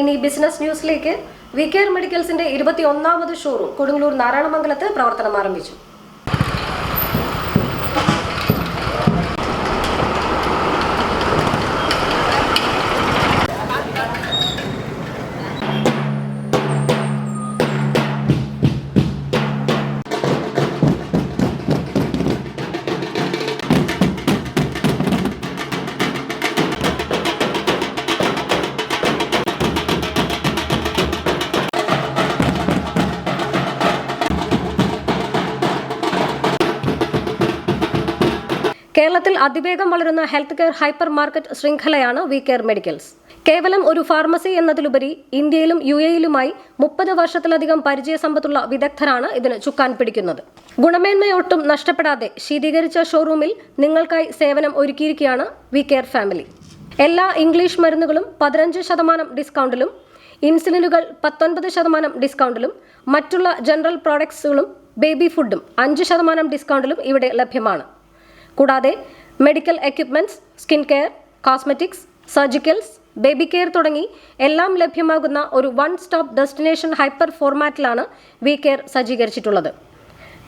ഇനി ബിസിനസ് ന്യൂസിലേക്ക് V care മെഡിക്കൽസിന്റെ ഇരുപത്തി ഒന്നാമത് ഷോറൂം കൊടുങ്ങല്ലൂർ നാരായണമംഗലത്ത് പ്രവർത്തനം ആരംഭിച്ചു. കേരളത്തിൽ അതിവേഗം വളരുന്ന ഹെൽത്ത് കെയർ ഹൈപ്പർ മാർക്കറ്റ് ശൃംഖലയാണ് വി കെയർ മെഡിക്കൽസ്. കേവലം ഒരു ഫാർമസി എന്നതിലുപരി ഇന്ത്യയിലും യു എയിലുമായി മുപ്പത് വർഷത്തിലധികം പരിചയസമ്പത്തുള്ള വിദഗ്ധരാണ് ഇതിന് ചുക്കാൻ പിടിക്കുന്നത്. ഗുണമേന്മയൊട്ടും നഷ്ടപ്പെടാതെ ശീതീകരിച്ച ഷോറൂമിൽ നിങ്ങൾക്കായി സേവനം ഒരുക്കിയിരിക്കുകയാണ് വി കെയർ ഫാമിലി. എല്ലാ ഇംഗ്ലീഷ് മരുന്നുകളും പതിനഞ്ച് ശതമാനം ഡിസ്കൗണ്ടിലും ഇൻസുലിനുകൾ പത്തൊൻപത് ശതമാനം ഡിസ്കൗണ്ടിലും മറ്റുള്ള ജനറൽ പ്രോഡക്ട്സുകളും ബേബി ഫുഡും അഞ്ച് ശതമാനം ഡിസ്കൗണ്ടിലും ഇവിടെ ലഭ്യമാണ്. കൂടാതെ medical equipments skin care cosmetics surgicals baby care തുടങ്ങി എല്ലാം ലഭ്യമാകുന്ന ഒരു വൺ സ്റ്റോപ്പ് ഡെസ്റ്റിനേഷൻ ഹൈപ്പർ ഫോർമാറ്റിലാണ് വി കെയർ സജ്ജീകരിച്ചിട്ടുള്ളത്.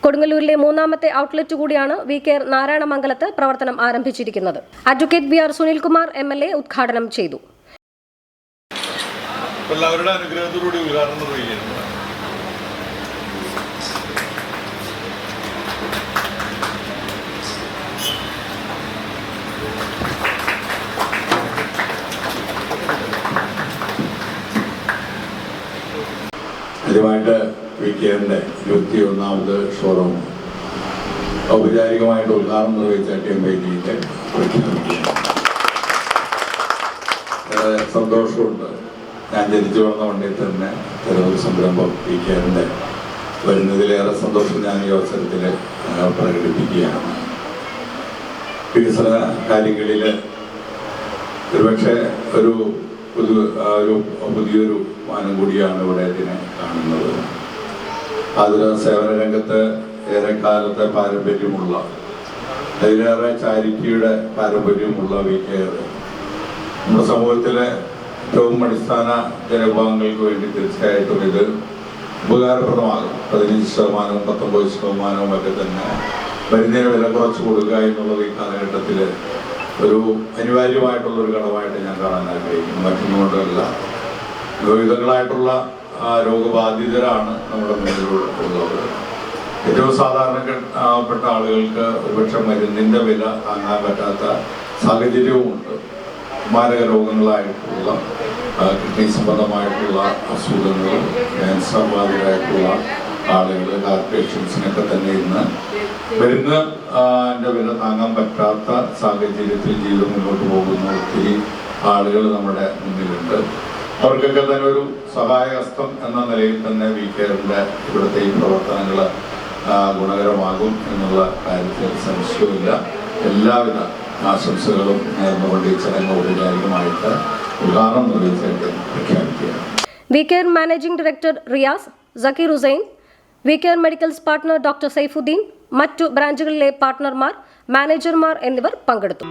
കൊടുങ്ങല്ലൂരിലെ മൂന്നാമത്തെ ഔട്ട്ലെറ്റ് കൂടിയാണ് വി കെയർ നാരായണമംഗലത്ത് പ്രവർത്തനം ആരംഭിച്ചിരിക്കുന്നത്. Advocate B R Sunilkumar M L A ഉദ്ഘാടനം ചെയ്തു. ആദ്യമായിട്ട് വി കെയറിന്റെ ഇരുപത്തി ഒന്നാമത് ഷോറൂം ഔപചാരികമായിട്ട് ഉദ്ഘാടനം നിർവഹിച്ച ടി എം ബൈക്കിന്റെ സന്തോഷമുണ്ട്. ഞാൻ ജനിച്ചു വളർന്ന വണ്ടിയിൽ തന്നെ തെരഞ്ഞെടുപ്പ് സംരംഭം വി കെയറിന്റെ വരുന്നതിലേറെ സന്തോഷം ഞാൻ ഈ അവസരത്തിൽ പ്രകടിപ്പിക്കുകയാണ്. വികസന കാര്യങ്ങളിൽ ഒരുപക്ഷെ ഒരു പുതു ഒരു പുതിയൊരു മാനം കൂടിയാണ് ഇവിടെ ഇതിനെ കാണുന്നത്. അതിൽ സേവന രംഗത്ത് ഏറെ കാലത്തെ പാരമ്പര്യമുള്ള അതിലേറെ ചാരിറ്റിയുടെ പാരമ്പര്യമുള്ള വി കെയർ നമ്മുടെ സമൂഹത്തിലെ ഏറ്റവും അടിസ്ഥാന ജനവിഭാഗങ്ങൾക്ക് വേണ്ടി തീർച്ചയായിട്ടും ഇത് ഉപകാരപ്രദമാകും. പതിനഞ്ച് ശതമാനവും പത്തൊമ്പത് ശതമാനവും ഒക്കെ തന്നെ മരുന്നിന് വില കുറച്ച് കൊടുക്കുക എന്നുള്ളത് ഈ കാലഘട്ടത്തിൽ ഒരു അനിവാര്യമായിട്ടുള്ളൊരു ഘടകമായിട്ട് ഞാൻ കാണാൻ ആഗ്രഹിക്കുന്നു. മറ്റൊന്നുകൊണ്ടല്ല വിവിധങ്ങളായിട്ടുള്ള രോഗബാധിതരാണ് നമ്മുടെ മുന്നിലുള്ളത് ഏറ്റവും സാധാരണപ്പെട്ട ആളുകൾക്ക് ഒരുപക്ഷെ മരുന്നിന്റെ വില താങ്ങാൻ പറ്റാത്ത സാഹചര്യവുമുണ്ട്. മാരക രോഗങ്ങളായിട്ടുള്ള കിഡ്നി സംബന്ധമായിട്ടുള്ള അസുഖങ്ങൾ ക്യാൻസർ ബാധിതരായിട്ടുള്ള ആളുകൾ ഹാർട്ട് പേഷ്യൻസിനൊക്കെ തന്നെ ഇന്ന് മരുന്ന് വില താങ്ങാൻ പറ്റാത്ത സാഹചര്യത്തിൽ ജീവിതം മുന്നോട്ട് പോകുന്ന ഒത്തിരി ആളുകൾ നമ്മുടെ മുന്നിലുണ്ട്. അവർക്കൊക്കെ തന്നെ ഒരു സഹായഹസ്തം എന്ന നിലയിൽ തന്നെ വി കെയറിന്റെ ഇവിടുത്തെ ഈ പ്രവർത്തനങ്ങൾ ഗുണകരമാകും എന്നുള്ള കാര്യത്തിൽ സംശയമില്ല എല്ലാവിധ ആശംസകളും നേർന്നുകൊണ്ട് ഈ ചടങ്ങ് ഔപചാരികമായിട്ട് ഉദ്ഘാടനം നിർവഹിച്ചായിട്ട് പ്രഖ്യാപിക്കുകയാണ്. V care managing director Riyas Zakir Hussain V care medicals partner doctor Saifuddin മറ്റു ബ്രാഞ്ചുകളിലെ പാർട്ണർമാർ മാനേജർമാർ എന്നിവർ പങ്കെടുത്തു.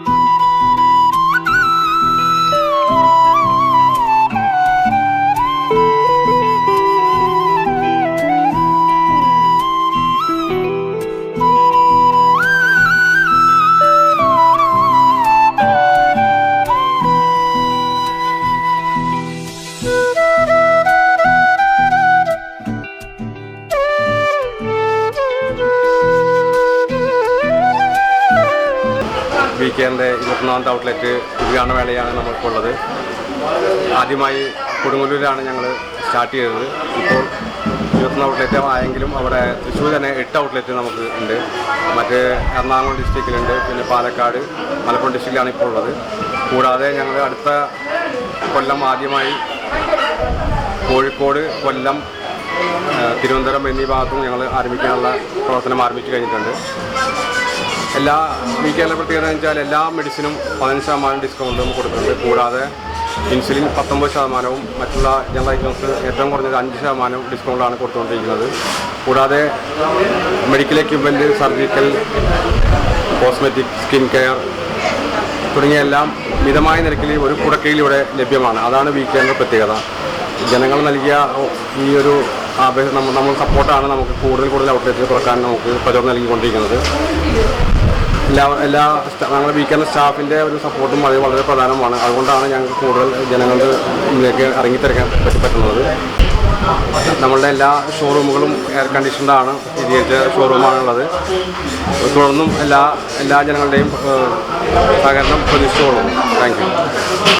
വി ഇരുപത്തിനാലാമത്തെ ഔട്ട്ലെറ്റ് ഉദ്ഘാടന വേളയാണ് നമുക്കുള്ളത് ആദ്യമായി കൊടുങ്ങല്ലൂരിലാണ് ഞങ്ങൾ സ്റ്റാർട്ട് ചെയ്തത്. ഇപ്പോൾ ഇരുപത്തൊന്ന് ഔട്ട്ലെറ്റ് ആയെങ്കിലും അവിടെ തൃശ്ശൂർ തന്നെ എട്ട് ഔട്ട്ലെറ്റ് നമുക്ക് ഉണ്ട്. മറ്റ് എറണാകുളം ഡിസ്ട്രിക്റ്റിലുണ്ട്. പിന്നെ പാലക്കാട് മലപ്പുറം ഡിസ്ട്രിക്റ്റിലാണ് ഇപ്പോൾ ഉള്ളത്. കൂടാതെ ഞങ്ങൾ അടുത്ത കൊല്ലം ആദ്യമായി കോഴിക്കോട് കൊല്ലം തിരുവനന്തപുരം എന്നീ ഭാഗത്തും ഞങ്ങൾ ആരംഭിക്കാനുള്ള പ്രവർത്തനം ആരംഭിച്ചു കഴിഞ്ഞിട്ടുണ്ട്. എല്ലാ വി കെയിലെ പ്രത്യേകത എന്ന് വെച്ചാൽ എല്ലാ മെഡിസിനും പതിനഞ്ച് ശതമാനം ഡിസ്കൗണ്ടും കൊടുക്കുന്നുണ്ട്. കൂടാതെ ഇൻസുലിൻ പത്തൊമ്പത് ശതമാനവും മറ്റുള്ള ജനറൽ ഐറ്റംസ് ഏറ്റവും കുറഞ്ഞത് അഞ്ച് ശതമാനം ഡിസ്കൗണ്ടാണ് കൊടുത്തുകൊണ്ടിരിക്കുന്നത്. കൂടാതെ medical equipment surgical cosmetic skin care തുടങ്ങിയ എല്ലാം മിതമായ നിരക്കിൽ ഒരു കുടക്കീഴിലൂടെ ലഭ്യമാണ്. അതാണ് വി കെയിന്റെ പ്രത്യേകത. ജനങ്ങൾ നൽകിയ ഈ ഒരു നമ്മൾ സപ്പോർട്ടാണ് നമുക്ക് കൂടുതൽ കൂടുതൽ ഔട്ട്ലെറ്റുകൾ തുറക്കാൻ നമുക്ക് പ്രചോദനം നൽകിക്കൊണ്ടിരിക്കുന്നത്. എല്ലാ എല്ലാ ഞങ്ങളുടെ വീക്കെൻഡ് സ്റ്റാഫിന്റെ ഒരു സപ്പോർട്ടും വളരെ വളരെ പ്രധാനമാണ്. അതുകൊണ്ടാണ് ഞങ്ങൾക്ക് കൂടുതൽ ജനങ്ങളുടെ മുന്നിലേക്ക് ഇറങ്ങിത്തിരക്കാൻ പറ്റി പറ്റുന്നത്. നമ്മളുടെ എല്ലാ ഷോറൂമുകളും എയർ കണ്ടീഷൻഡാണ് സ്ഥിരീകരിച്ച ഷോറൂമാണുള്ളത് തുടർന്നും എല്ലാ എല്ലാ ജനങ്ങളുടെയും സഹകരണം പ്രതീക്ഷിച്ചോളും താങ്ക് യു